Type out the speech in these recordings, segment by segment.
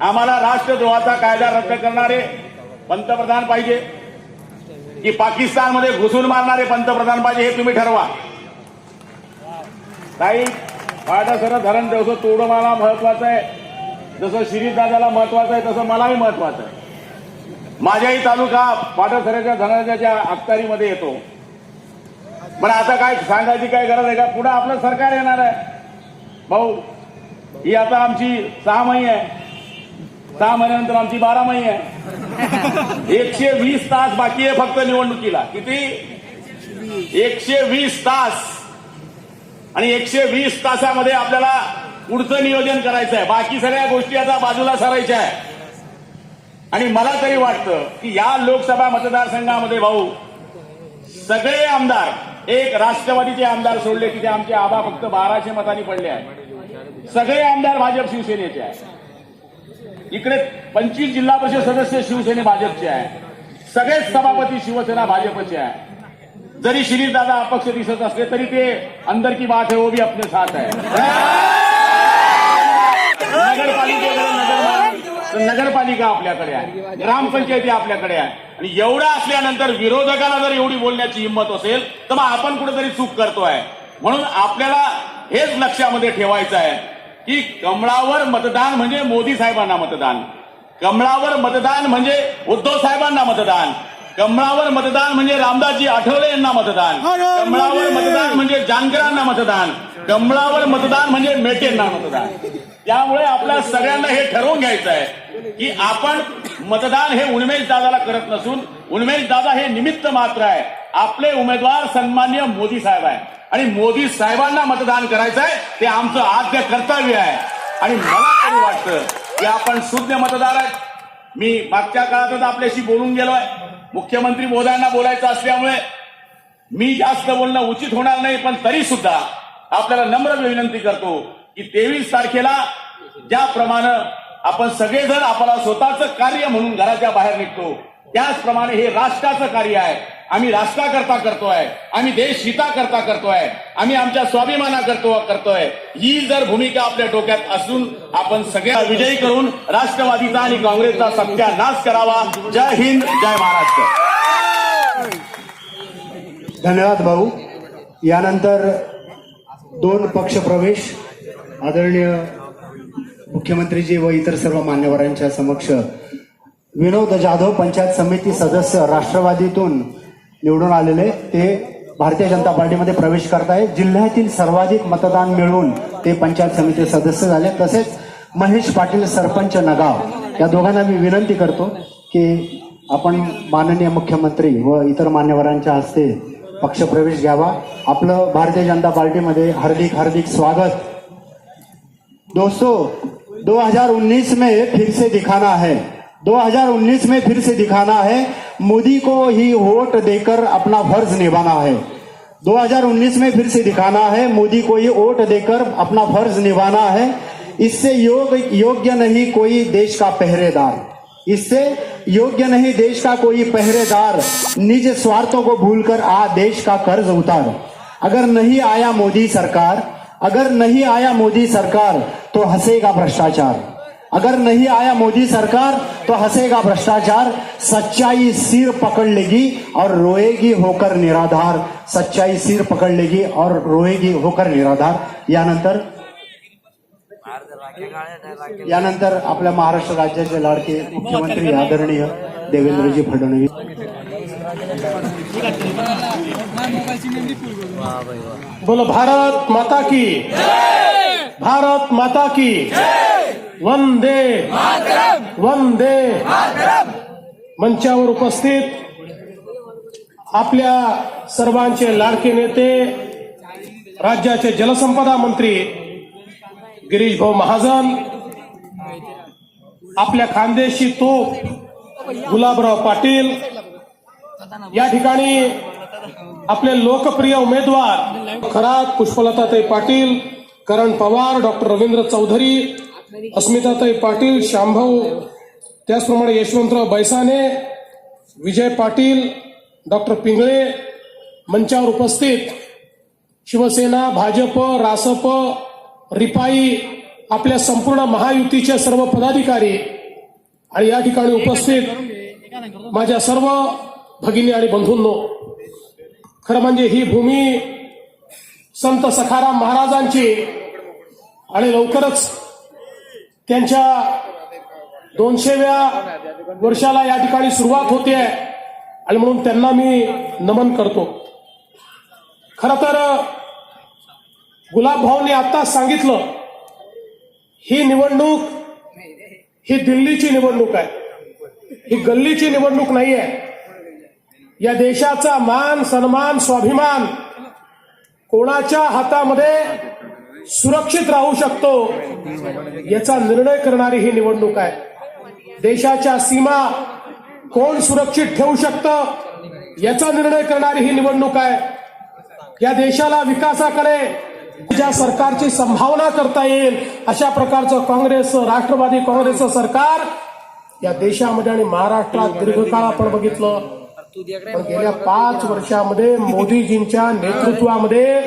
आम्हाला राष्ट्रद्रोहाचा कायदा रद्द करणारे पंतप्रधान पाहिजे. की पाकिस्तानमध्ये घुसून मारणारे पंतप्रधान पाहिजे हे तुम्ही ठरवा. काही सर धरण जसं तोडं मला महत्वाचं आहे जसं शिरीषदादाला महत्वाचं आहे तसं मलाही महत्वाचं आहे. माझ्याही तालुका पाटसऱ्याच्या धरणाच्या अखत्यारीमध्ये येतो. पण आता काय सांगायची काय गरज आहे का? पुढे आपलं सरकार येणार आहे. भाऊ ही आता आमची सहा महिने आहे. सहा महिन्यानंतर आमची बारा महिने आहे. एकशे वीस तास बाकी आहे फक्त निवडणुकीला. किती? एकशे वीस तास. आणि एकशे वीस तासामध्ये आपल्याला पुढचं नियोजन करायचं आहे. बाकी सगळ्या गोष्टी आता बाजूला सरायच्या आहे. आणि मला तरी वाटतं की या लोकसभा मतदारसंघामध्ये भाऊ सगळे आमदार एक राष्ट्रवादीचे आमदार सोडले की ते आमचे आबा फक्त बाराशे मतांनी पडले आहेत. सगळे आमदार भाजप शिवसेनेचे आहे इकडे पंचवीस जिल्हा परिषद सदस्य शिवसेने भाजपचे आहे. सगळेच सभापती शिवसेना भाजपचे आहे. जरी शिरीष दादा अपक्ष दिसत असले तरी ते अंदर की बात है वो भी अपने साथ है नगरपालिकेकडे नगरपालिका आपल्याकडे आहे. ग्रामपंचायती आपल्याकडे आहे. आणि एवढं असल्यानंतर विरोधकाला जर एवढी बोलण्याची हिंमत असेल तर मग आपण कुठेतरी चूक करतोय. म्हणून आपल्याला हेच लक्षामध्ये ठेवायचं आहे. की कमळावर मतदान म्हणजे मोदी साहेबांना मतदान. कमळावर मतदान म्हणजे उद्धव साहेबांना मतदान. कमळावर मतदान म्हणजे रामदासजी आठवले यांना मतदान. कमळावर मतदान म्हणजे जानकरांना मतदान. कमळावर मतदान म्हणजे मेटेंना मतदान. त्यामुळे आपल्या सगळ्यांना हे ठरवून घ्यायचं आहे की आपण मतदान हे उन्मेष दादाला करत नसून उन्मेष दादा हे निमित्त मात्र आहे. आपले उमेदवार सन्मान्य मोदी साहेब आहे. आणि मोदी साहेबांना मतदान करायचं आहे ते आमचं आद्य कर्तव्य आहे. आणि मला तरी वाटतं की आपण शून्य मतदार आहेत. मी मागच्या काळातच आपल्याशी बोलून गेलो आहे मुख्यमंत्री मोदांना बोलायचं असल्यामुळे मी जास्त बोलणं उचित होणार नाही पण तरी सुद्धा आपल्याला नम्र विनंती करतो की तेवीस तारखेला ज्याप्रमाणे आपण सगळेजण आपला स्वतःचं कार्य म्हणून घराच्या बाहेर निघतो त्याचप्रमाणे हे राष्ट्राचं कार्य आहे. आम्ही राष्ट्राकरता करतोय. आम्ही देश हिताकरता करतोय. आम्ही आमच्या स्वाभिमाना करतो करतोय. ही जर भूमिका आपल्या डोक्यात असून आपण सगळ्या विजयी करून राष्ट्रवादीचा आणि काँग्रेसचा सत्यानाश करावा. जय हिंद जय महाराष्ट्र. धन्यवाद भाऊ. यानंतर दोन पक्ष प्रवेश. आदरणीय मुख्यमंत्रीजी व इतर सर्व मान्यवरांच्या समक्ष विनोद जाधव पंचायत समिती सदस्य राष्ट्रवादीतून निवडून आलेले ते भारतीय जनता पार्टीमध्ये प्रवेश करत जिल्ह्यातील सर्वाधिक मतदान मिळवून ते पंचायत समिती सदस्य झाले. तसेच महेश पाटील सरपंच नगाव या दोघांना मी विनंती करतो की आपण माननीय मुख्यमंत्री व इतर मान्यवरांच्या हस्ते पक्षप्रवेश घ्यावा. आपलं भारतीय जनता पार्टीमध्ये हार्दिक हार्दिक स्वागत. दोस्तों 2019 में फिर से दिखाना है. 2019 में फिर से दिखाना है, मोदी को ही वोट देकर अपना फ़र्ज़ निभाना है। 2019 में फिर से दिखाना है, मोदी को ही वोट देकर अपना फ़र्ज़ निभाना है। इससे योग, योग्य नहीं कोई देश का पहरेदार। इससे योग्य नहीं देश का कोई पहरेदार, निज स्वार्थों को भूलकर आ देश का कर्ज उतार। अगर नहीं आया मोदी सरकार, अगर नहीं आया मोदी सरकार तो हंसेगा भ्रष्टाचार। अगर नहीं आया मोदी सरकार तो हंसेगा भ्रष्टाचार। सच्चाई सिर पकड़ लेगी और रोएगी होकर निराधार। सच्चाई सिर पकड़ लेगी और रोएगी होकर निराधार। यानंतर यानंतर आपल्या महाराष्ट्र राज्याचे लाडके मुख्यमंत्री आदरणीय देवेंद्रजी फडणवीस. बोलो, भारत माता की भारत माता की वंदे वंदे मंचावर उपस्थित आपल्या सर्वांचे लाडके नेते राज्याचे जलसंपदा मंत्री गिरीश भाऊ महाजन आपल्या खानदेशी तोप गुलाबराव पाटील या ठिकाणी आपले लोकप्रिय उमेदवार खरात पुष्पलताताई पाटील करण पवार डॉक्टर रवींद्र चौधरी अस्मिताताई पाटील शांभाऊ त्याचप्रमाणे यशवंतराव बैसाने विजय पाटील डॉक्टर पिंगळे मंचावर उपस्थित. शिवसेना भाजप रासप रिपाई आपल्या संपूर्ण महायुतीचे सर्व पदाधिकारी आणि या ठिकाणी उपस्थित माझ्या सर्व भगिनी आणि बंधूंनो खरं म्हणजे ही भूमी संत सखाराम महाराजांची आणि लवकरच त्यांच्या दोनशेव्या वर्षाला या ठिकाणी सुरुवात होते आणि म्हणून त्यांना मी नमन करतो. खर तर गुलाब भाऊंनी आत्ताच सांगितलं ही निवडणूक ही दिल्लीची निवडणूक आहे. ही गल्लीची निवडणूक नाही आहे या देशाचा मान सन्मान स्वाभिमान कोणाच्या हातामध्ये सुरक्षित राहू शकतो. याचा निर्णय करणारी ही निवडणूक आहे. देशाच्या सीमा कोण सुरक्षित ठेवू शकतं याचा निर्णय करणारी ही निवडणूक आहे. या देशाला विकासाकडे ज्या सरकारची संभावना करता येईल अशा प्रकारचं काँग्रेस राष्ट्रवादी काँग्रेसचं सरकार या देशामध्ये आणि महाराष्ट्रात दीर्घकाळ आपण बघितलं. गेल्या पाच वर्षामध्ये मोदीजींच्या नेतृत्वामध्ये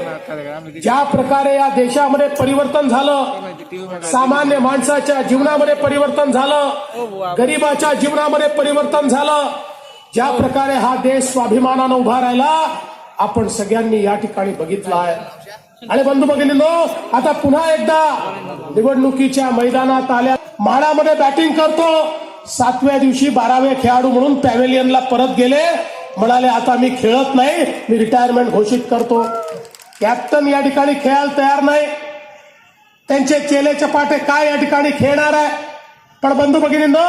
ज्या प्रकारे या देशामध्ये परिवर्तन झालं सामान्य माणसाच्या जीवनामध्ये परिवर्तन झालं गरिबाच्या जीवनामध्ये परिवर्तन झालं ज्या प्रकारे हा देश स्वाभिमानानं उभा राहिला आपण सगळ्यांनी या ठिकाणी बघितलं आहे. आणि बंधू भगिनींनो आता पुन्हा एकदा निवडणुकीच्या मैदानात आल्या म्हाडामध्ये बॅटिंग करतो. सातव्या दिवशी बारावे खेळाडू म्हणून पॅव्हेलियनला परत गेले. म्हणाले आता मी खेळत नाही मी रिटायरमेंट घोषित करतो. कॅप्टन या ठिकाणी खेळायला तयार नाही. त्यांचे चेले चपाटे काय या ठिकाणी खेळणार आहे? पण बंधू भगिनींनो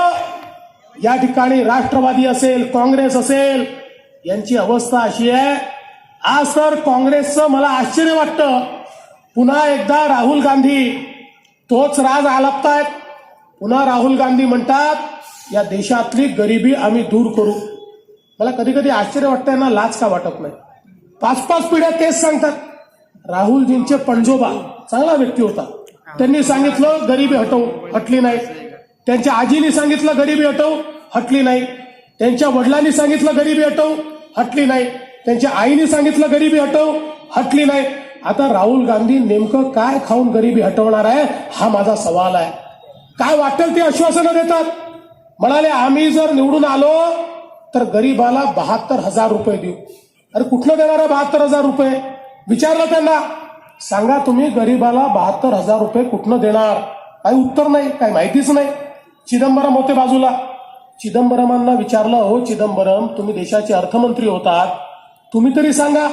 या ठिकाणी राष्ट्रवादी असेल काँग्रेस असेल यांची अवस्था अशी आहे. आज तर काँग्रेसचं मला आश्चर्य वाटतं. पुन्हा एकदा राहुल गांधी तोच राज आलापतायत. पुन्हा राहुल गांधी म्हणतात या देशातली गरिबी आम्ही दूर करू. मला कधी कधी आश्चर्य वाटतंय ना लाच का वाटत नाही. पाच पाच पिढ्या तेच सांगतात. राहुलजींचे पणजोबा चांगला व्यक्ती होता. त्यांनी सांगितलं गरिबी हटवू हटली नाही. त्यांच्या आजीनी सांगितलं गरिबी हटवू हटली नाही. त्यांच्या वडिलांनी सांगितलं गरिबी हटवू हटली नाही. त्यांच्या आईने सांगितलं गरिबी हटव हटली नाही. आता राहुल गांधी नेमकं काय खाऊन गरिबी हटवणार आहे हा माझा सवाल आहे. काय वाटेल ते आश्वासनं देतात? म्हणाले आम्ही जर निवडून आलो तर गरीबाला बहात्तर हजार रुपये देऊ. अरे कुठलं देणार आहे बहात्तर हजार रुपये? विचारलं त्यांना. सांगा तुम्ही गरीबाला बहात्तर हजार रुपये कुठनं देणार? काही उत्तर नाही काही माहितीच नाही. चिदंबरम होते बाजूला. चिदंबरमांना विचारलं हो चिदंबरम तुम्ही देशाचे अर्थमंत्री होतात. तुम्ही तरी सांगा.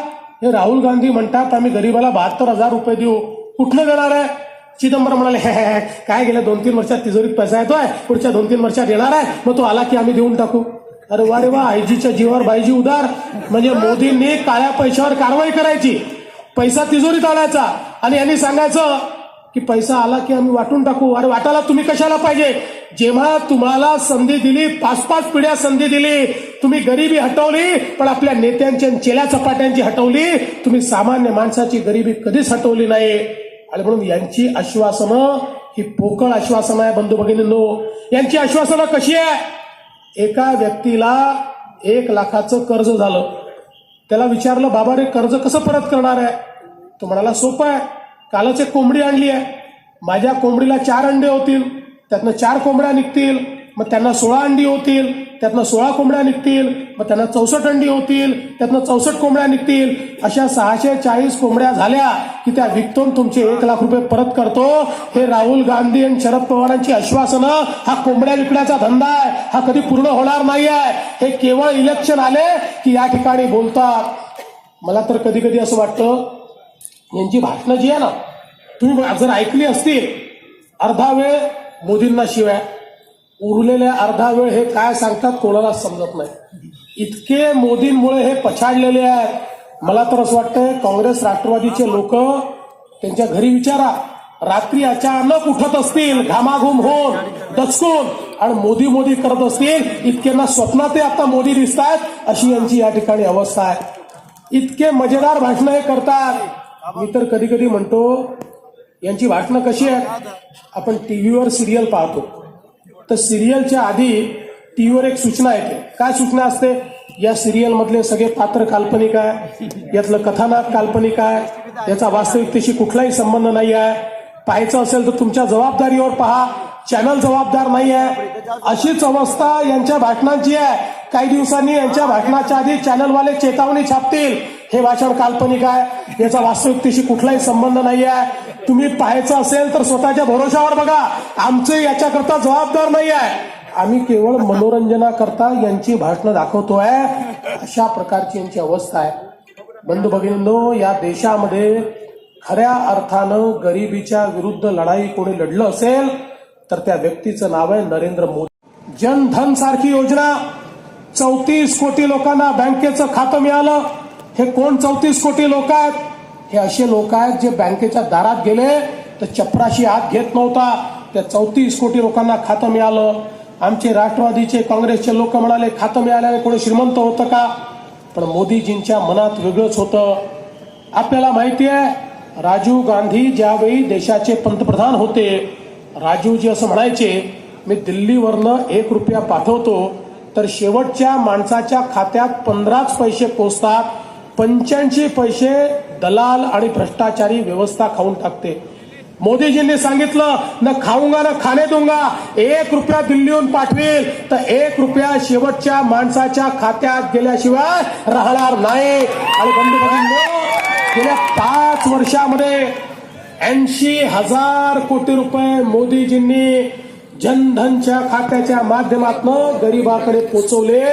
हे राहुल गांधी म्हणतात आम्ही गरीबाला बहात्तर हजार रुपये देऊ. कुठलं देणार आहे? चिदंबरम म्हणाले "हे, हे, काय गेल्या दोन तीन वर्षात तिजोरीत पैसा येतोय? पुढच्या दोन तीन वर्षात येणार आहे? मग तो आला की आम्ही देऊन टाकू. अरे वा रे वा आयजीच्या जीवावर बाईजी उदार. म्हणजे मोदींनी काळ्या पैशावर कारवाई करायची. पैसा तिजोरीत आणायचा. आणि यांनी सांगायचं की पैसा आला की आम्ही वाटून टाकू. अरे वाटायला तुम्ही कशाला पाहिजे? जेव्हा तुम्हाला संधी दिली पाच पाच पिढ्या संधी दिली तुम्ही गरिबी हटवली पण आपल्या नेत्यांची आणि चेल्या चपाट्यांची हटवली तुम्ही सामान्य माणसाची गरिबी कधीच हटवली नाही. आणि म्हणून यांची आश्वासनं ही पोकळ आश्वासनं आहे बंधू भगिनींनो. यांची आश्वासनं कशी आहे? एका व्यक्तीला एक लाखाचं कर्ज झालं. त्याला विचारलं बाबा रे कर्ज कसं परत करणार आहे? तो म्हणाला सोपं आहे. कालच एक कोंबडी आणली आहे. माझ्या कोंबडीला चार अंडे होतील. त्यातनं चार कोंबड्या निघतील. मग त्यांना सोळा अंडी होतील. त्यातनं सोळा कोंबड्या निघतील मग त्यांना चौसष्ट अंडी होतील त्यातनं चौसष्ट कोंबड्या निघतील. अशा सहाशे चाळीस कोंबड्या झाल्या की त्या विकतून तुमचे एक लाख रुपये परत करतो. हे राहुल गांधी आणि शरद पवारांची आश्वासनं हा कोंबड्या विकण्याचा धंदा आहे. हा कधी पूर्ण होणार नाही आहे हे केवळ इलेक्शन आले की या ठिकाणी बोलतात. मला तर कधी कधी असं वाटतं यांची भाषणं जी आहे ना तुम्ही जर ऐकली असतील अर्धा वेळ मोदींना शिवाय. उरलेल्या अर्धा वेळ हे काय सांगतात कोणालाच समजत नाही. इतके मोदींमुळे हे पछाडलेले आहेत. मला तर असं वाटतंय काँग्रेस राष्ट्रवादीचे लोक त्यांच्या घरी विचारा. रात्री अचानक उठत असतील घामाघूम होऊन दचकून आणि मोदी मोदी करत असतील इतक्यांना स्वप्नात आता मोदी दिसत आहेत अशी यांची या ठिकाणी अवस्था आहे. इतके मजेदार भाषणं हे करतात. मी तर कधी कधी म्हणतो यांची भाषणं कशी आहेत? आपण टीव्हीवर सिरियल पाहतो. तर सिरियलच्या आधी टीव्हीवर एक सूचना येते. काय सूचना असते? या सिरियल मधले सगळे पात्र काल्पनिक आहे यातलं कथानक काल्पनिक आहे याचा वास्तविकतेशी कुठलाही संबंध नाही आहे. पाहायचं असेल तर तुमच्या जबाबदारीवर पहा. चॅनल जबाबदार नाही आहे. अशीच अवस्था यांच्या भाषणांची आहे. काही दिवसांनी यांच्या भाषणाच्या आधी चॅनलवाले चेतावणी छापतील. हे भाषण काल्पनिक आहे. याचा वास्तविकतेशी कुठलाही संबंध नाही आहे. तुम्ही पाहायचं असेल तर स्वतःच्या भरोशावर बघा. आमचे याच्याकरता जबाबदार नाही आहे आम्ही केवळ मनोरंजनाकरता यांची भाषणं दाखवतोय. अशा प्रकारची यांची अवस्था आहे. बंधू भगिनींनो या देशामध्ये खऱ्या अर्थानं गरिबीच्या विरुद्ध लढाई कोणी लढलं असेल तर त्या व्यक्तीचं नाव आहे नरेंद्र मोदी. जनधन सारखी योजना. चौतीस कोटी लोकांना बँकेचं खातं मिळालं. हे कोण चौतीस कोटी लोक आहेत? हे असे लोक आहेत जे बँकेच्या दारात गेले तर चपराशी हात घेत नव्हता. त्या चौतीस कोटी लोकांना खातं मिळालं. आमचे राष्ट्रवादीचे काँग्रेसचे लोक म्हणाले खातं मिळाल्याने कोणी श्रीमंत होतं का? पण मोदीजींच्या मनात वेगळंच होतं. आपल्याला माहिती आहे राजीव गांधी ज्यावेळी देशाचे पंतप्रधान होते राजीवजी असं म्हणायचे मी दिल्लीवरनं एक रुपया पाठवतो तर शेवटच्या माणसाच्या खात्यात पंधराच पैसे पोचतात पंच्याऐंशी पैसे दलाल आणि भ्रष्टाचारी व्यवस्था खाऊन टाकते. मोदीजींनी सांगितलं न खाऊंगा न खाणे दूंगा. एक रुपया दिल्लीहून पाठवेल तर एक रुपया शेवटच्या माणसाच्या खात्यात गेल्याशिवाय राहणार नाही. आणि बंधू गेल्या पाच वर्षामध्ये ऐंशी हजार कोटी रुपये मोदीजींनी जनधनच्या खात्याच्या माध्यमातून गरीबाकडे पोचवले.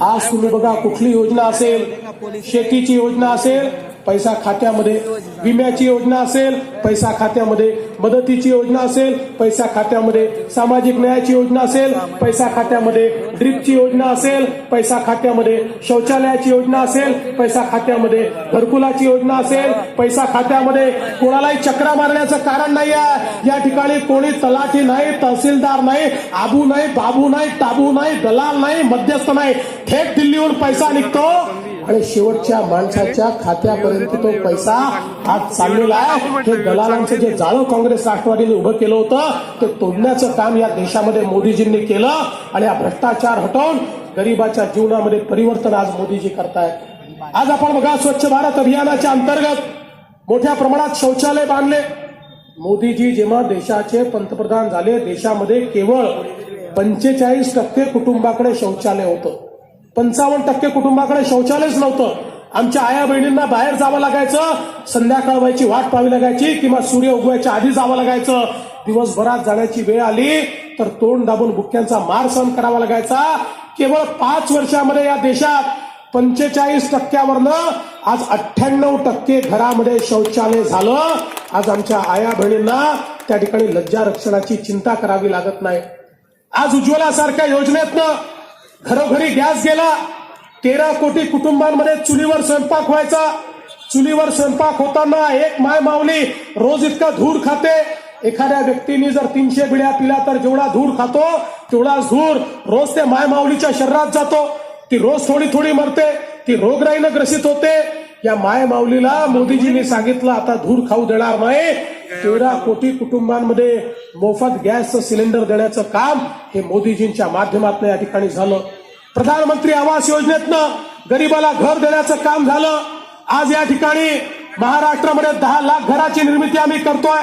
आज तुम्ही बघा कुठली योजना असेल. शेतीची योजना असेल पैसा खात्यामध्ये विम्याची योजना असेल पैसा खात्यामध्ये मदतीची योजना असेल पैसा खात्यामध्ये सामाजिक न्यायाची योजना असेल पैसा खात्यामध्ये ड्रीपची योजना असेल पैसा खात्यामध्ये शौचालयाची योजना असेल पैसा खात्यामध्ये घरकुलाची योजना असेल पैसा खात्यामध्ये कोणालाही चक्रा मारण्याचं कारण नाही आहे. या ठिकाणी कोणी तलाठी नाही तहसीलदार नाही आबू नाही बाबू नाही ताबू नाही दलाल नाही मध्यस्थ नाही. थेट दिल्लीहून पैसा निघतो. आणि शेवटच्या माणसाच्या खात्यापर्यंत तो पैसा आज चाललेला आहे. हे दलालांचं जे जाळं काँग्रेस राष्ट्रवादीने उभं केलं होतं ते तोडण्याचं काम या देशामध्ये मोदीजींनी केलं आणि हा भ्रष्टाचार हटवून गरिबाच्या जीवनामध्ये परिवर्तन आज मोदीजी करतायत. आज आपण बघा स्वच्छ भारत अभियानाच्या अंतर्गत मोठ्या प्रमाणात शौचालय बांधले. मोदीजी जेव्हा देशाचे पंतप्रधान झाले देशामध्ये केवळ पंचेचाळीस टक्के कुटुंबाकडे शौचालय होतं. पंचावन्न टक्के कुटुंबाकडे शौचालयच नव्हतं. आमच्या आया बहिणींना बाहेर जावं लागायचं संध्याकाळ व्हायची वाट पाहावी लागायची किंवा सूर्य उगवायच्या आधी जावं लागायचं. दिवसभरात जाण्याची वेळ आली तर तोंड दाबून बुक्क्यांचा मार सहन करावा लागायचा. केवळ पाच वर्षामध्ये या देशात पंचेचाळीस टक्क्यावरनं आज अठ्ठ्याण्णव टक्के घरामध्ये शौचालय झालं. आज आमच्या आया बहिणींना त्या ठिकाणी लज्जा रक्षणाची चिंता करावी लागत नाही. आज उज्ज्वलासारख्या योजनेतनं घरोघरी गॅस गेला. तेरा कोटी कुटुंबांमध्ये चुलीवर स्वयंपाक व्हायचा. चुलीवर स्वयंपाक होताना एक माय माऊली रोज इतका धूर खाते. एखाद्या व्यक्तीने जर तीनशे बिड्या पिल्या तर जेवढा धूर खातो तेवढाच धूर रोज ते माय माऊलीच्या शरीरात जातो. ती रोज थोडी थोडी मरते ती रोगराईनं ग्रसित होते. या माय माऊलीला मोदीजींनी सांगितलं आता धूर खाऊ देणार नाही. तेरा कोटी कुटुंबांमध्ये मोफत गॅसचं सिलेंडर देण्याचं काम हे मोदीजींच्या माध्यमातून या ठिकाणी झालं. प्रधानमंत्री आवास योजनेतनं गरीबाला घर देण्याचं काम झालं. आज या ठिकाणी महाराष्ट्रामध्ये दहा लाख घराची निर्मिती आम्ही करतोय.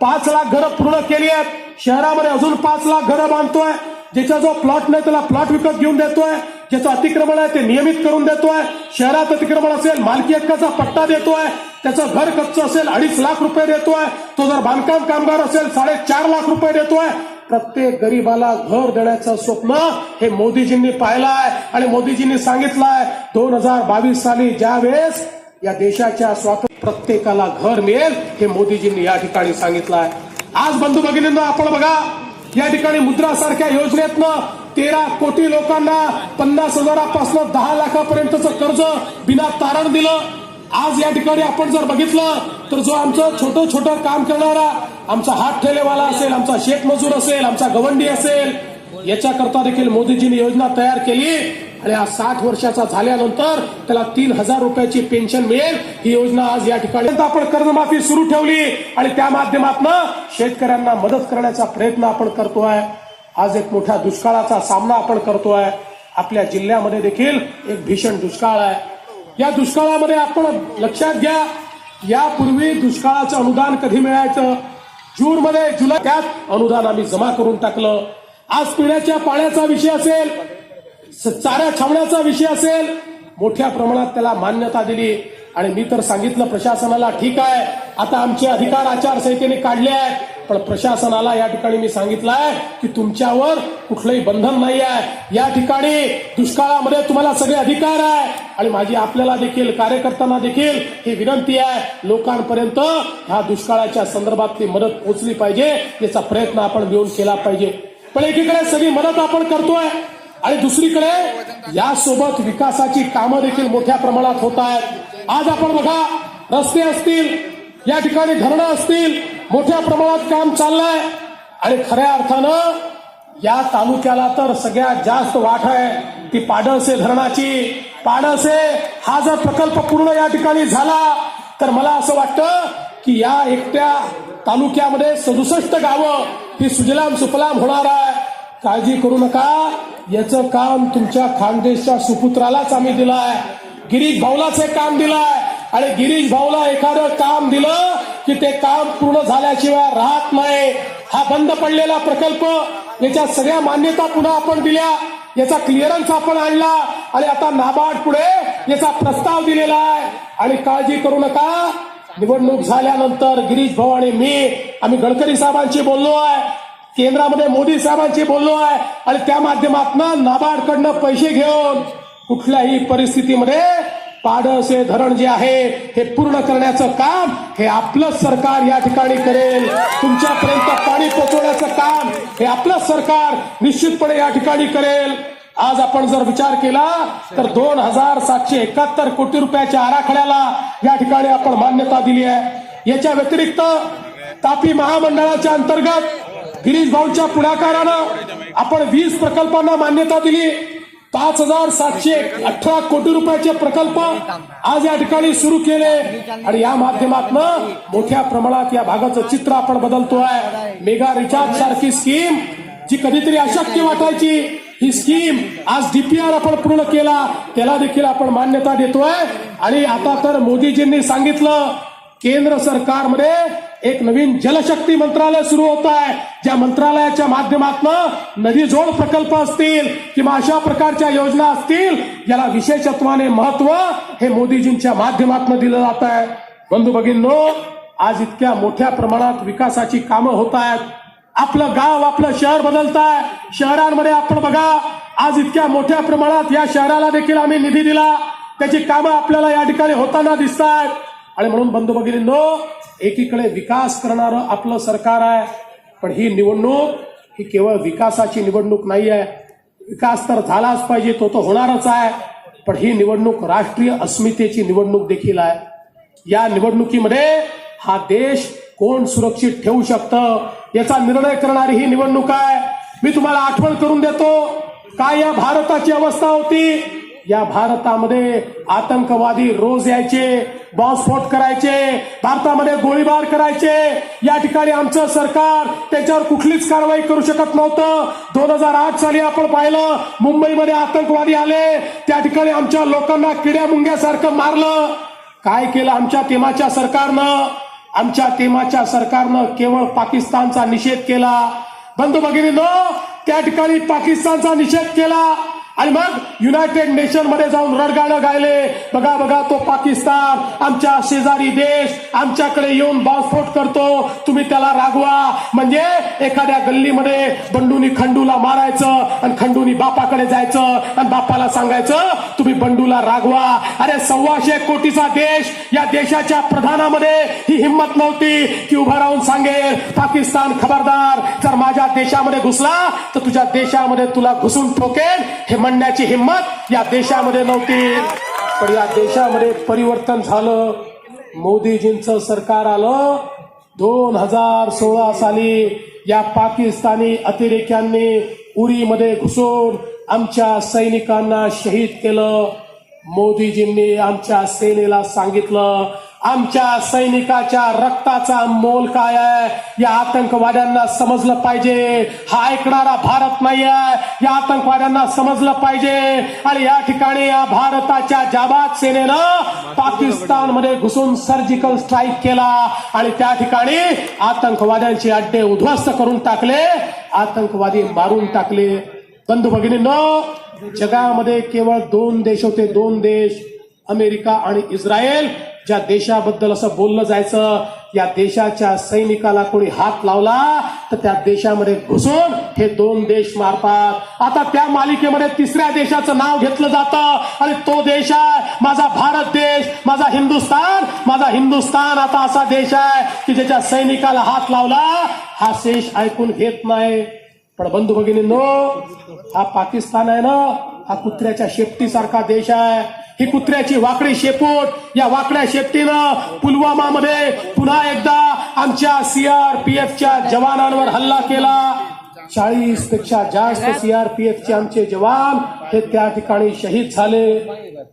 पाच लाख घरं पूर्ण केली आहेत. शहरामध्ये अजून पाच लाख घरं बांधतोय. ज्याचा जो प्लॉट नाही त्याला प्लॉट विकत घेऊन देतोय. ज्याचं अतिक्रमण आहे ते नियमित करून देतोय शहरात अतिक्रमण असेल मालकी हक्काचा पट्टा देतोय त्याचं घर कच्च असेल अडीच लाख रुपये देतोय तो जर बांधकाम कामगार असेल साडेचार लाख रुपये देतोय प्रत्येक गरीबाला घर देण्याचं स्वप्न हे मोदीजींनी पाहिलं आहे. आणि मोदीजींनी सांगितलंय दोन हजार बावीस साली ज्यावेळेस या देशाच्या स्वातंत्र्य प्रत्येकाला घर मिळेल हे मोदीजींनी या ठिकाणी सांगितलं आहे. आज बंधू भगिनींना आपण बघा या ठिकाणी मुद्रा सारख्या योजनेतनं तेरा कोटी लोकांना पन्नास हजारापासून दहा लाखापर्यंतचं कर्ज बिना तारण दिलं. आज या ठिकाणी आपण जर बघितलं तर जो आमचं छोटं छोटं काम करणारा आमचा हात ठेलेवाला असेल आमचा शेतमजूर असेल आमचा गवंडी असेल याच्याकरता देखील मोदीजींनी योजना तयार केली. आणि आज साठ वर्षाचा झाल्यानंतर त्याला तीन हजार रुपयाची पेन्शन मिळेल. ही योजना आज या ठिकाणी आपण कर्जमाफी सुरू ठेवली. आणि त्या माध्यमातून शेतकऱ्यांना मदत करण्याचा प्रयत्न आपण करतोय. आज एक मोठ्या दुष्काळाचा सामना आपण करतोय. आपल्या जिल्ह्यामध्ये देखील एक भीषण दुष्काळ आहे. या दुष्काळामध्ये आपण लक्षात घ्या यापूर्वी दुष्काळाचं अनुदान कधी मिळायचं? जून मध्ये जुलै त्यात अनुदान आम्ही जमा करून टाकलं. आज पिण्याच्या पाण्याचा विषय असेल स- चाऱ्या छावण्याचा विषय असेल मोठ्या प्रमाणात त्याला मान्यता दिली. आणि मी तर सांगितलं प्रशासनाला ठीक आहे आता आमचे अधिकार आचारसंहितेने काढले आहेत. पण प्रशासनाला या ठिकाणी मी सांगितलं आहे की तुमच्यावर कुठलंही बंधन नाही आहे या ठिकाणी दुष्काळामध्ये तुम्हाला सगळे अधिकार आहे. आणि माझी आपल्याला देखील कार्यकर्त्यांना देखील ही विनंती आहे. लोकांपर्यंत ह्या दुष्काळाच्या संदर्भातली मदत पोहोचली पाहिजे. याचा प्रयत्न आपण मिळून केला पाहिजे. पण एकीकडे सगळी मदत आपण करतोय. आणि दुसरीकडे यासोबत विकासाची कामं देखील मोठ्या प्रमाणात होत आहेत. आज आपण बघा रस्ते असतील या ठिकाणी धरणं असतील मोठ्या प्रमाणात काम चाललंय. आणि खऱ्या अर्थानं या तालुक्याला तर सगळ्यात जास्त वाट आहे ती पाडळसे धरणाची. पाडळसे हा जर प्रकल्प पूर्ण या ठिकाणी झाला तर मला असं वाटतं की या एकट्या तालुक्यामध्ये सदुसष्ट गावं ही सुजलाम सुफलाम होणार आहे. काळजी करू नका. याचं काम तुमच्या खानदेशच्या सुपुत्रालाच आम्ही दिलाय गिरीश भाऊलाच हे काम दिलंय आणि गिरीश भाऊला एखादं काम दिलं की ते काम पूर्ण झाल्याशिवाय राहत नाही. हा बंद पडलेला प्रकल्प याच्या सगळ्या मान्यता पुन्हा आपण दिल्या याचा क्लिअरन्स आपण आणला आणि आता नाबार्ड पुढे याचा प्रस्ताव दिलेला आहे. आणि काळजी करू नका. निवडणूक झाल्यानंतर गिरीश भाऊ आणि मी आम्ही गडकरी साहेबांशी बोललो आहे. केंद्रामध्ये मोदी साहेबांशी बोललो आहे आणि त्या माध्यमातून नाबार्डकडनं पैसे घेऊन कुठल्याही परिस्थितीमध्ये पाडसे धरण जे आहे हे पूर्ण करण्याचं काम हे आपलं सरकार या ठिकाणी करेल. तुमच्यापर्यंत पाणी पोचवण्याचं काम हे आपलं सरकार निश्चितपणे या ठिकाणी करेल. आज आपण जर विचार केला तर दोन हजार सातशे एकाहत्तर कोटी रुपयाच्या आराखड्याला या ठिकाणी आपण मान्यता दिली आहे. याच्या व्यतिरिक्त तापी महामंडळाच्या अंतर्गत गिरीश भाऊंच्या पुढाकारानं आपण वीस प्रकल्पांना मान्यता दिली. पाच हजार सातशे अठरा कोटी रुपयाचे प्रकल्प आज या ठिकाणी सुरू केले. आणि या माध्यमातून मोठ्या प्रमाणात या भागाचं चित्र आपण बदलतोय. मेगा रिचार्ज सारखी स्कीम जी कधीतरी अशक्य वाटायची ही स्कीम आज डीपीआर आपण पूर्ण केला. त्याला देखील आपण मान्यता देतोय. आणि आता तर मोदीजींनी सांगितलं केंद्र सरकारमध्ये एक नवीन जलशक्ती मंत्रालय सुरू होत आहे. ज्या मंत्रालयाच्या माध्यमातून नदी जोड प्रकल्प असतील किंवा अशा प्रकारच्या योजना असतील याला विशेषत्वाने महत्त्व हे मोदीजींच्या माध्यमातून दिलं जात आहे. बंधू भगिनो आज इतक्या मोठ्या प्रमाणात विकासाची कामं होत आहेत. आपलं गाव आपलं शहर बदलत आहे. शहरांमध्ये आपण बघा आज इतक्या मोठ्या प्रमाणात या शहराला देखील आम्ही निधी दिला. त्याची कामं आपल्याला या ठिकाणी होताना दिसत आहेत आणि म्हणून बंधू भगिनींनो एकीकडे विकास करणारं आपलं सरकार आहे पण ही निवडणूक ही केवळ विकासाची निवडणूक नाही आहे विकास तर झालाच पाहिजे तो तो होणारच आहे पण ही निवडणूक राष्ट्रीय अस्मितेची निवडणूक देखील आहे. या निवडणुकीमध्ये हा देश कोण सुरक्षित ठेवू शकतं याचा निर्णय करणारी ही निवडणूक आहे. मी तुम्हाला आठवण करून देतो काय या भारताची अवस्था होती? या भारतामध्ये आतंकवादी रोज यायचे बॉम्बस्फोट करायचे भारतामध्ये गोळीबार करायचे. या ठिकाणी आमचं सरकार त्याच्यावर कुठलीच कारवाई करू शकत नव्हतं. दोन हजार आठ साली आपण पाहिलं मुंबईमध्ये आतंकवादी आले. त्या ठिकाणी आमच्या लोकांना किड्या मुंग्यासारखं मारलं. काय केलं आमच्या टीमाच्या सरकारनं? आमच्या टीमाच्या सरकारनं केवळ पाकिस्तानचा निषेध केला. बंधू भगिनीनो त्या ठिकाणी पाकिस्तानचा निषेध केला. आणि मग युनायटेड नेशनमध्ये जाऊन रडगाणं गायले. बघा बघा तो पाकिस्तान आमच्या शेजारी देश आमच्याकडे येऊन बॉम्बस्फोट करतो. तुम्ही त्याला रागवा. म्हणजे एखाद्या गल्लीमध्ये बंडूनी खंडूला मारायचं आणि खंडूनी बापाकडे जायचं आणि बापाला सांगायचं तुम्ही बंडूला रागवा. अरे सव्वाशे कोटीचा देश या देशाच्या प्रधानामध्ये ही हिंमत नव्हती. की उभं राहून सांगेल पाकिस्तान खबरदार जर माझ्या देशामध्ये घुसला तर तुझ्या देशामध्ये तुला घुसून ठोकेल हे म्हणण्याची हिंमत या देशामध्ये नव्हती. पण या देशामध्ये परिवर्तन झालं. मोदीजींचं सरकार आलं. दोन हजार सोळा साली या पाकिस्तानी अतिरेक्यांनी उरीमध्ये घुसून आमच्या सैनिकांना शहीद केलं. मोदीजींनी आमच्या सेनेला सांगितलं. आमच्या सैनिकाच्या रक्ताचा मोल काय आहे? या आतंकवाद्यांना समजलं पाहिजे. हा ऐकणारा भारत नाही आहे या आतंकवाद्यांना समजलं पाहिजे. आणि या ठिकाणी या भारताच्या जाबाद सेनेनं पाकिस्तानमध्ये घुसून सर्जिकल स्ट्राईक केला. आणि त्या ठिकाणी आतंकवाद्यांचे अड्डे उद्ध्वस्त करून टाकले. आतंकवादी मारून टाकले. बंधू भगिनींनो जगामध्ये केवळ दोन देश होते. दोन देश अमेरिका आणि इस्रायल. ज्या देशाबद्दल असं बोललं जायचं या देशाच्या सैनिकाला कोणी हात लावला तर त्या देशामध्ये घुसून हे दोन देश मारतात. आता त्या मालिकेमध्ये तिसऱ्या देशाचं नाव घेतलं जातं. आणि तो देश आहे माझा भारत देश माझा हिंदुस्तान माझा हिंदुस्तान आता असा देश आहे की ज्याच्या सैनिकाला हात लावला. हा देश ऐकून घेत नाही. पण बंधू भगिनींनो हा पाकिस्तान आहे ना हा कुत्र्याच्या शेपटीसारखा देश आहे. ही कुत्र्याची वाकडी शेपूट. या वाकड्या शेपटीनं पुलवामा मध्ये पुन्हा एकदा आमच्या सीआरपीएफच्या जवानांवर हल्ला केला. चाळीसपेक्षा जास्त सीआरपीएफचे आमचे जवान हे त्या ठिकाणी शहीद झाले.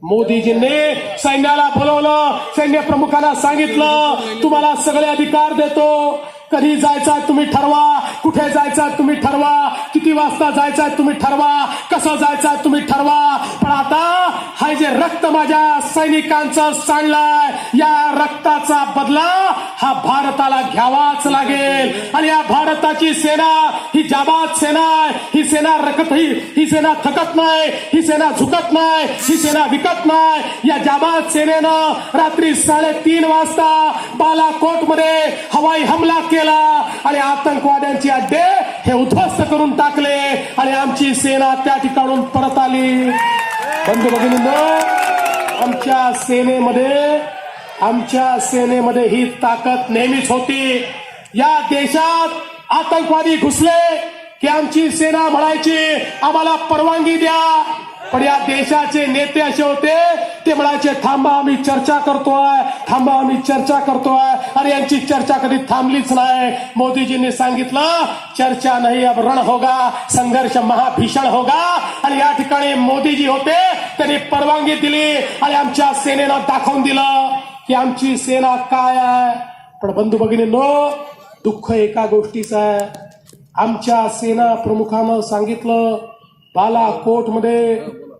मोदीजींनी सैन्याला बोलवलं. सैन्य प्रमुखांना सांगितलं तुम्हाला सगळे अधिकार देतो. कधी जायचा तुम्ही ठरवा. कुठे जायचं तुम्ही ठरवा. किती वाजता जायचंय तुम्ही ठरवा. कसं जायचं तुम्ही ठरवा. पण आता हा जे रक्त माझ्या सैनिकांचं सांडलंय. या रक्ताचा बदला हा भारताला घ्यावाच लागेल. आणि या भारताची सेना ही जाबाद सेना आहे. ही सेना रकत ही ही सेना थकत नाही. ही सेना झुकत नाही. ही सेना विकत नाही. या जाबाद सेनेनं रात्री साडेतीन वाजता बालाकोटमध्ये हवाई हमला केला. केला आणि आतंकवाद्यांचे अड्डे हे उद्ध्वस्त करून टाकले आणि आमची सेना त्या ठिकाणून परत आली. बंधू भगिनींनो आमच्या सेनेमध्ये आमच्या सेनेमध्ये ही ताकद नेहमीच होती. या देशात आतंकवादी घुसले की आमची सेना म्हणायची आम्हाला परवानगी द्या पण या देशाचे नेते असे होते ते म्हणायचे थांबा आम्ही चर्चा करतोय थांबा आम्ही चर्चा करतोय. आणि यांची चर्चा कधी थांबलीच नाही. मोदीजींनी सांगितलं चर्चा नाही अब रण होगा संघर्ष महाभीषण होगा. आणि या ठिकाणी मोदीजी होते त्यांनी परवानगी दिली आणि आमच्या सेनेनं दाखवून दिलं की आमची सेना काय आहे. पण बंधू भगिनींनो दुःख एका गोष्टीचं आहे. आमच्या सेना प्रमुखानं सांगितलं बालाकोटमध्ये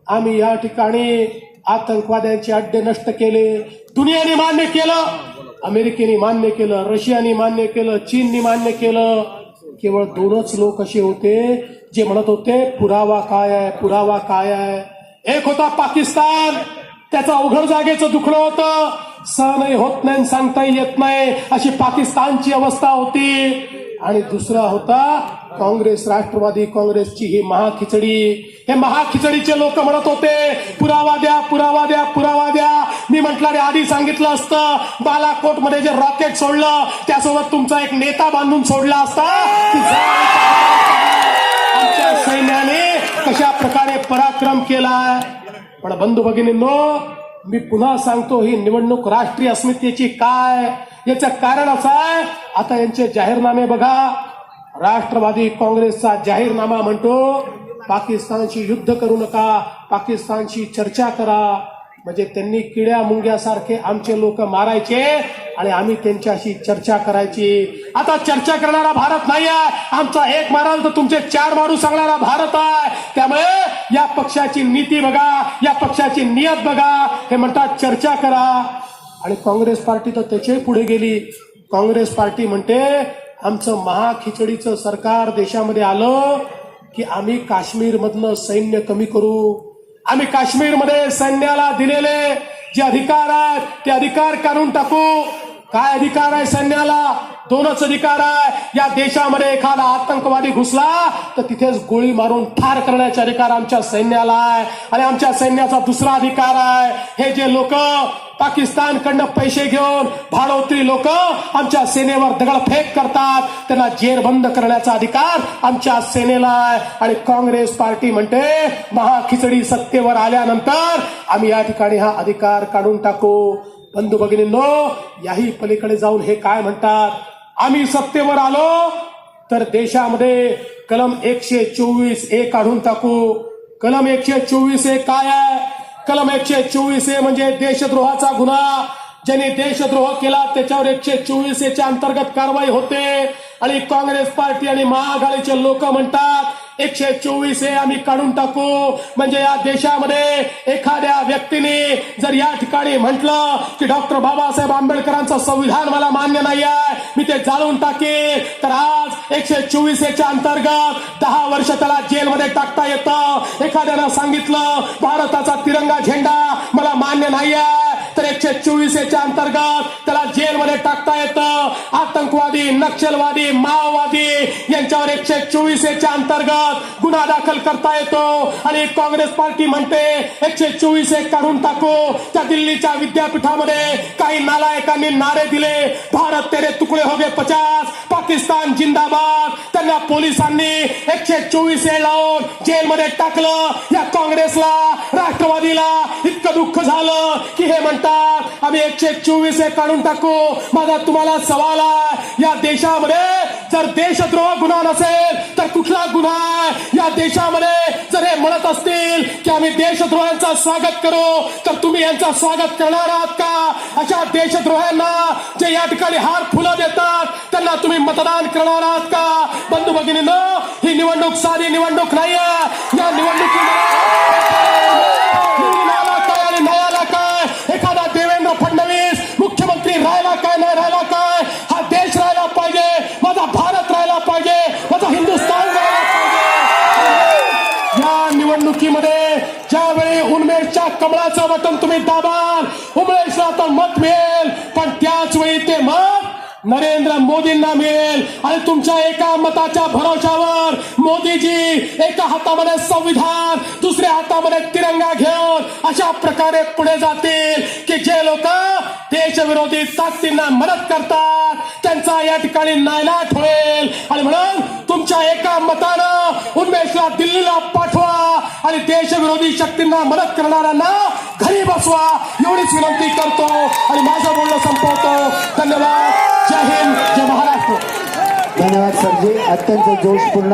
आम्ही या ठिकाणी आतंकवाद्यांचे अड्डे नष्ट केले. दुनियाने मान्य केलं. अमेरिकेने मान्य केलं. रशियाने मान्य केलं. चीनने मान्य केलं. केवळ दोनच लोक असे होते जे म्हणत होते पुरावा काय आहे? पुरावा काय आहे? एक होता पाकिस्तान. त्याचं अवघड जागेचं दुखणं होतं. सहनही होत नाही आणि सांगताही येत नाही. अशी पाकिस्तानची अवस्था होती. आणि दुसरा होता काँग्रेस राष्ट्रवादी काँग्रेसची ही महाखिचडी हे महाखिचडीचे लोक म्हणत होते पुरावा द्या पुरावा द्या पुरावा द्या. मी म्हटलं रे आधी सांगितलं असतं बालाकोटमध्ये जे रॉकेट सोडलं त्यासोबत तुमचा एक नेता बांधून सोडला असता. आमच्या सैन्याने कशा प्रकारे पराक्रम केलाय पण बंधू भगिनींनो मी पुन्हा सांगतो ही निवडणूक राष्ट्रीय अस्मितेची काय? याचं कारण असं आहे आता यांचे जाहीरनामे बघा. राष्ट्रवादी काँग्रेसचा जाहीरनामा म्हणतो पाकिस्तानशी युद्ध करू नका पाकिस्तानशी चर्चा करा. म्हणजे त्यांनी किड्या मुंग्यासारखे आमचे लोक मारायचे आणि आम्ही त्यांच्याशी चर्चा करायची. आता चर्चा करणारा भारत नाही आहे. आमचा एक माराल तर तुमचे चार मारू सांगणारा भारत आहे. त्यामुळे या पक्षाची नीती बघा या पक्षाची नियत बघा. हे म्हणतात चर्चा करा. आणि काँग्रेस पार्टी तर त्याच्याही पुढे गेली. काँग्रेस पार्टी म्हणते आमचं महाखिचडीचं सरकार देशामध्ये आलं की आम्ही काश्मीरमधलं सैन्य कमी करू. आम्ही काश्मीरमध्ये सैन्याला दिलेले जे अधिकार आहेत ते अधिकार काढून टाकू. काय अधिकार आहे सैन्याला? दोनच अधिकार आहे. या देशामध्ये एखादा आतंकवादी घुसला तर तिथेच गोळी मारून ठार करण्याचा अधिकार आमच्या सैन्याला आहे. आणि आमच्या सैन्याचा दुसरा अधिकार आहे. हे जे लोक पाकिस्तानकडनं पैसे घेऊन भाडोत्री लोक आमच्या सेनेवर दगडफेक करतात त्यांना जेरबंद करण्याचा अधिकार आमच्या सेनेला आहे. आणि काँग्रेस पार्टी म्हणते महाखिचडी सत्तेवर आल्यानंतर आम्ही या ठिकाणी हा अधिकार काढून टाकू. बंधू भगिनींनो याही पलीकडे जाऊन हे काय म्हणतात? आम्ही सत्तेवर आलो तर देशामध्ये कलम एकशे चोवीस ए काढून टाकू. कलम एकशे चोवीस ए काय आहे? कलम एकशे चोवीस ए म्हणजे देशद्रोहाचा गुन्हा. ज्यांनी देशद्रोह केला त्याच्यावर एकशे चोवीस एच्या अंतर्गत कारवाई होते. आणि काँग्रेस पार्टी आणि महाआघाडीचे लोक म्हणतात एकशे चोवीस हे आम्ही काढून टाकू. म्हणजे या देशामध्ये एखाद्या व्यक्तीने जर या ठिकाणी म्हटलं की डॉक्टर बाबासाहेब आंबेडकरांचं संविधान मला मान्य नाही आहे मी ते जाळून टाकेन. तर आज एकशे चोवीस याच्या अंतर्गत दहा वर्ष त्याला जेलमध्ये टाकता येतं. एखाद्यानं सांगितलं भारताचा तिरंगा झेंडा मला मान्य नाही आहे तर एकशे चोवीस याच्या अंतर्गत त्याला जेलमध्ये टाकता येतं. आतंकवादी नक्षलवादी माओवादी यांच्यावर एकशे चोवीस च्या अंतर्गत विरोधात गुन्हा दाखल करता येतो. आणि काँग्रेस पार्टी म्हणते एकशे चोवीस एक काढून टाकू. त्या दिल्लीच्या विद्यापीठामध्ये काही नालायकांनी नारे दिले. भारत तेरे तुकडे हो गए पचास. पाकिस्तान जिंदाबाद. त्यांना पोलिसांनी एकशे चोवीस ए लावून जेलमध्ये टाकलं. या काँग्रेसला राष्ट्रवादीला इतकं दुःख झालं की हे म्हणतात आम्ही एकशे चोवीस ए काढून टाकू. माझा तुम्हाला सवाल आहे. या देशामध्ये जर देशद्रोह गुन्हा नसेल तर कुठला गुन्हा आहे या देशामध्ये जर हे म्हणत असतील की आम्ही देशद्रोहांचं स्वागत करू तर तुम्ही यांचा स्वागत करणार आहात का? अशा देशद्रोहांना जे या ठिकाणी हार फुलं देतात त्यांना तुम्ही मतदान करणार आहात का? बंधू भगिनीनं ही निवडणूक साधी निवडणूक नाही या निवडणुकीमध्ये काय आणि नाही आला काय? एखादा देवेंद्र फडणवीस मुख्यमंत्री राहिला काय नाही राहिला काय? कमळाचं बटन तुम्ही दाबाल. उमेशला तर मत मिळेल. पण त्याच वेळी ते मत नरेंद्र मोदींना मिळेल. आणि तुमच्या एका मताच्या भरोशावर मोदीजी एका हातामध्ये संविधान दुसऱ्या हातामध्ये तिरंगा घेऊन अशा प्रकारे पुढे जातील की जे लोक देशविरोधी ताकदींना मदत करतात त्यांचा या ठिकाणी नायनाट होईल आणि म्हणून तुमच्या एका मतानं उन्मेषला दिल्लीला पाठवा आणि देशविरोधी शक्तींना मदत करणाऱ्यांना घरी बसवा. एवढीच विनंती करतो. आणि माझं बोलणं संपवतो. धन्यवाद. जय हिंद. जय महाराष्ट्र. धन्यवाद सरजी. अत्यंत जोशपूर्ण